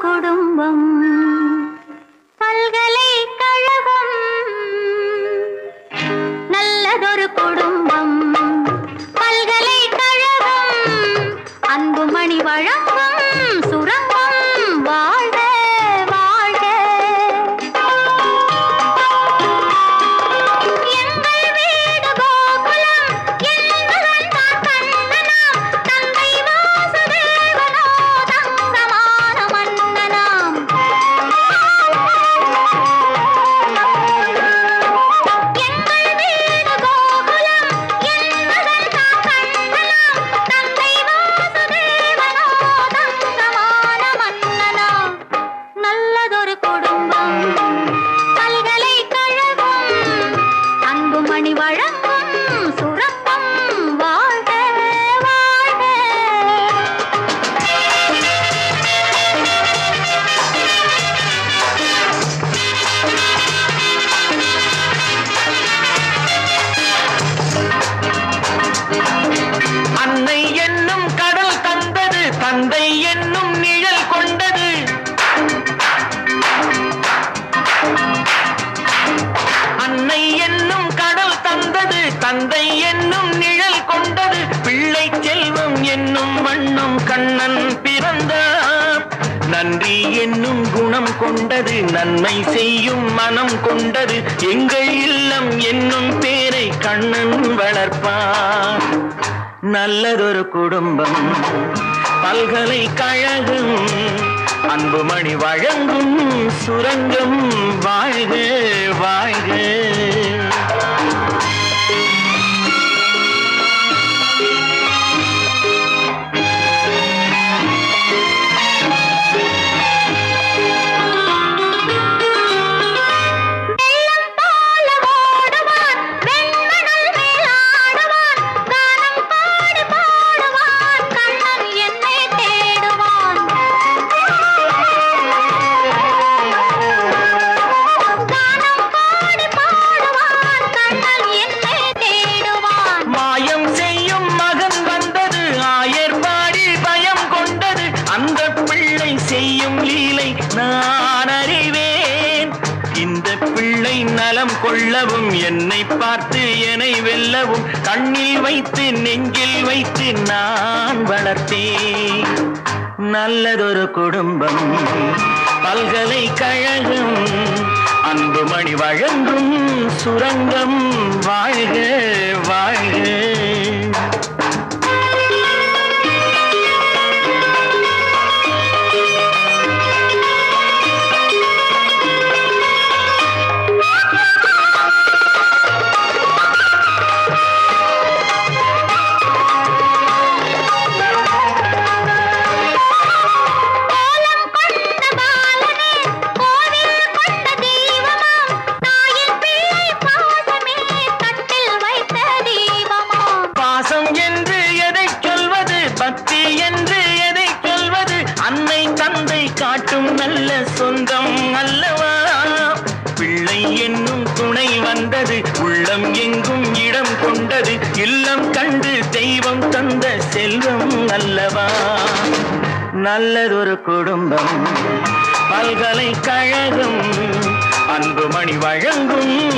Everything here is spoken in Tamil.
குடும்பம். பல்கலைக்கழகம் நல்லதொரு குடும்பம். பல்கலைக்கழகம் அன்புமணி வழங்கும் தந்தை என்னும் நிழல் கொண்டது பிள்ளை செல்வம் என்னும் வண்ணம் கண்ணன் பிறந்தார். நன்றி என்னும் குணம் கொண்டது நன்மை செய்யும் மனம் கொண்டது எங்கள் இல்லம் என்னும் பேரை கண்ணன் வளர்ப்பார். நல்லதொரு குடும்பம் பல்கலைக்கழகம் அன்புமணி வழங்கும் சுரங்கம் வாழ்க. பிள்ளை நலம் கொள்ளவும் என்னை பார்த்து என்னை வெல்லவும் கண்ணில் வைத்து நெஞ்சில் வைத்து நான் வளர்த்தேன். நல்லதொரு குடும்பம் பல்கலைக்கழகம் அன்புமணி வழங்கும் சுரங்கம் வாழ்க வாழ்க. உள்ளம் எங்கும் இடம் கொண்டது. இல்லம் கண்டு தெய்வம் தந்த செல்வம் அல்லவா? நல்லதொரு குடும்பம் பல்கலைக்கழகம் அன்புமணி வழங்கும்